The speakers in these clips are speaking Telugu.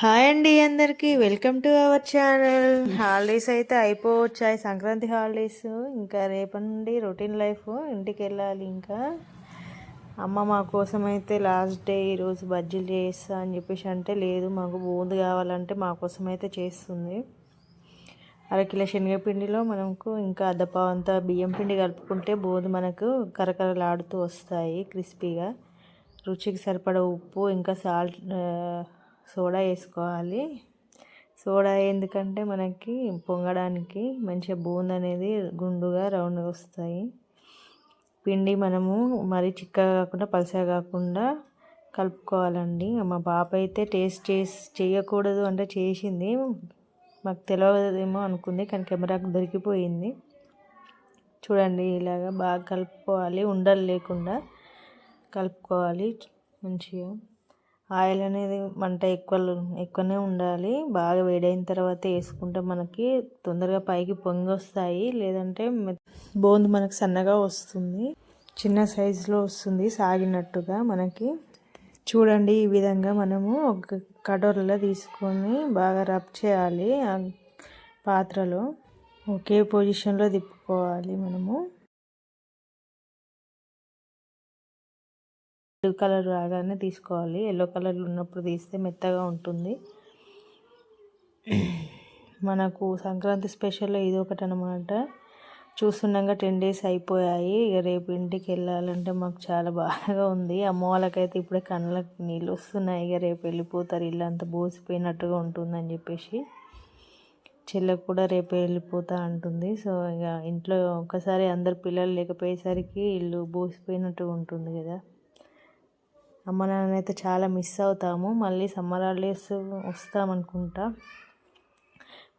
హాయ్ అండి అందరికీ. Welcome to our channel holidays అయితే అయిపోవచ్చాయి. సంక్రాంతి హాలిడేస్ ఇంకా రేపటి నుండి రొటీన్ లైఫ్ ఇంటికి వెళ్ళాలి ఇంకా. అమ్మ మా కోసం అయితే లాస్ట్ డే ఈరోజు బజ్జీలు చేస్తా అని చెప్పేసి అంటే లేదు మాకు బూంది కావాలంటే మా కోసం అయితే చేస్తుంది అరకిలో శనగపిండిలో మనకు ఇంకా అద్దపావు అంతా బియ్యం పిండి కలుపుకుంటే బూంది మనకు కరకరలాడుతూ వస్తాయి క్రిస్పీగా. రుచికి సరిపడ ఉప్పు ఇంకా సాల్ట్ సోడా వేసుకోవాలి. సోడా ఎందుకంటే మనకి పొంగడానికి మంచిగా బూంద అనేది గుండుగా రౌండ్గా వస్తాయి. పిండి మనము మరీ చిక్కగా కాకుండా పలసగా కాకుండా కలుపుకోవాలండి. మా పాప అయితే టేస్ట్ చేసి చేయకూడదు అంటే చేసింది. మాకు తెలియదేమో అనుకుంది కానీ కెమెరాకు దొరికిపోయింది. చూడండి ఇలాగ బాగా కలుపుకోవాలి. ఉండలు లేకుండా కలుపుకోవాలి మంచిగా. ఆయిల్ అనేది మంట ఎక్కువ ఎక్కువనే ఉండాలి. బాగా వేడైన తర్వాత వేసుకుంటే మనకి తొందరగా పైకి పొంగి వస్తాయి. లేదంటే బోందు మనకు సన్నగా వస్తుంది. చిన్న సైజులో వస్తుంది సాగినట్టుగా మనకి. చూడండి ఈ విధంగా మనము ఒక కటోరలో తీసుకొని బాగా రబ్ చేయాలి ఆ పాత్రలో. ఒకే పొజిషన్లో తిప్పుకోవాలి మనము. బ్లూ కలర్ రాగానే తీసుకోవాలి. ఎల్లో కలర్ ఉన్నప్పుడు తీస్తే మెత్తగా ఉంటుంది. మనకు సంక్రాంతి స్పెషల్లో ఇది ఒకటి అనమాట చూస్తుండగా టెన్ డేస్ అయిపోయాయి. ఇక రేపు ఇంటికి వెళ్ళాలంటే మాకు చాలా బాగా ఉంది. అమ్మ వాళ్ళకైతే ఇప్పుడే కళ్ళకి నీళ్ళు వస్తున్నాయి. ఇక రేపు వెళ్ళిపోతారు. ఇల్లు అంతా బోసిపోయినట్టుగా ఉంటుందని చెప్పేసి చెల్లెకు కూడా రేపు వెళ్ళిపోతా అంటుంది. సో ఇక ఇంట్లో ఒకసారి అందరు పిల్లలు లేకపోయేసరికి ఇల్లు బోసిపోయినట్టుగా ఉంటుంది కదా. అమ్మ నాన్న అయితే చాలా మిస్ అవుతాము. మళ్ళీ సమ్మర్ హాలిడేస్ వస్తామనుకుంటా.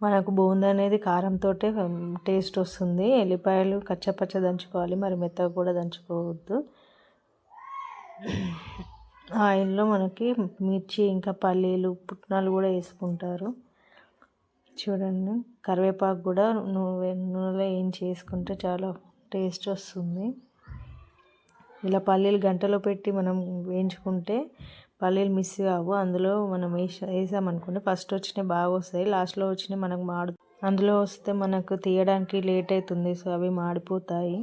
మనకు బూందీ అనేది కారంతో టేస్ట్ వస్తుంది. ఎల్లిపాయలు కచ్చపచ్చ దంచుకోవాలి. మరి మెత్తగా కూడా దంచుకోవద్దు. ఆయిల్లో మనకి మిర్చి ఇంకా పల్లీలు పుట్నాలు కూడా వేసుకుంటారు. చూడండి. కరివేపాకు కూడా నూనె నూనెలో ఏం చేసుకుంటే చాలా టేస్ట్ వస్తుంది. ఇలా పల్లీలు గంటలో పెట్టి మనం వేయించుకుంటే పల్లీలు మిస్ కావు. అందులో మనం వేసా వేసామనుకుంటే ఫస్ట్ వచ్చినాయి బాగా వస్తాయి లాస్ట్లో వచ్చినాయి మనకు మాడు అందులో వస్తే మనకు తీయడానికి లేట్ అవుతుంది సో అవి మాడిపోతాయి.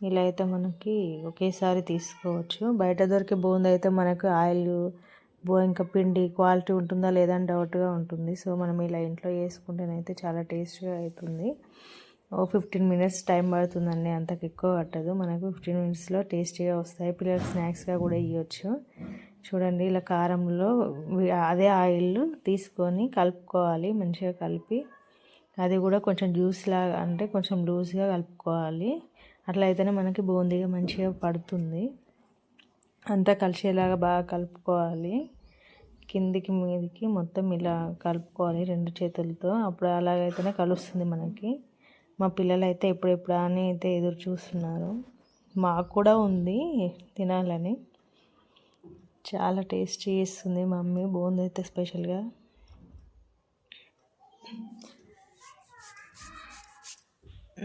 ఇలా అయితే మనకి ఒకేసారి తీసుకోవచ్చు. బయట దొరికే బూంది అయితే మనకు ఆయిల్ ఇంకా పిండి క్వాలిటీ ఉంటుందా లేదా అని డౌట్గా ఉంటుంది. సో మనం ఇలా ఇంట్లో వేసుకుంటేనైతే చాలా టేస్ట్గా అవుతుంది. ఓ ఫిఫ్టీన్ మినిట్స్ టైం పడుతుందండి. అంతకు ఎక్కువ పట్టదు. మనకు ఫిఫ్టీన్ మినిట్స్లో టేస్టీగా వస్తాయి. పిల్లలు స్నాక్స్గా కూడా ఇవ్వచ్చు చూడండి ఇలా కారంలో అదే ఆయిల్ తీసుకొని కలుపుకోవాలి. మంచిగా కలిపి అది కూడా కొంచెం జ్యూస్ లాగా అంటే కొంచెం లూజ్గా కలుపుకోవాలి. అట్లా అయితేనే మనకి బూందీగా మంచిగా పడుతుంది. అంతా కలిసేలాగా బాగా కలుపుకోవాలి. కిందికి మీదికి మొత్తం ఇలా కలుపుకోవాలి రెండు చేతులతో. అప్పుడు అలాగైతేనే కలుస్తుంది మనకి. మా పిల్లలు అయితే ఎప్పుడెప్పుడు అని అయితే ఎదురు చూస్తున్నారు. మాకు కూడా ఉంది తినాలని. చాలా టేస్టీ చేస్తుంది మమ్మీ బోంది అయితే స్పెషల్గా.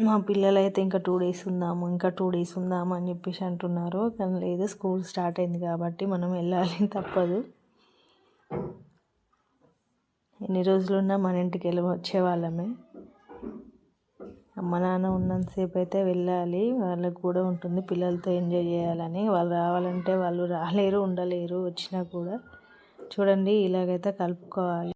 మా పిల్లలు అయితే ఇంకా టూ డేస్ ఉందాము ఇంకా టూ డేస్ ఉందాము అని చెప్పేసి అంటున్నారు. కానీ లేదు స్కూల్ స్టార్ట్ అయింది కాబట్టి మనం వెళ్ళాలి తప్పదు. ఎన్ని రోజులున్నా మన ఇంటికి వెళ్ళి వచ్చేవాళ్ళమే అమ్మ నాన్న ఉన్నంతసేపు అయితే వెళ్ళాలి. వాళ్ళకు కూడా ఉంటుంది. పిల్లలతో ఎంజాయ్ చేయాలని. వాళ్ళు రావాలంటే వాళ్ళు రాలేరు ఉండలేరు. వచ్చినా కూడా చూడండి ఇలాగైతే కలుపుకోవాలి.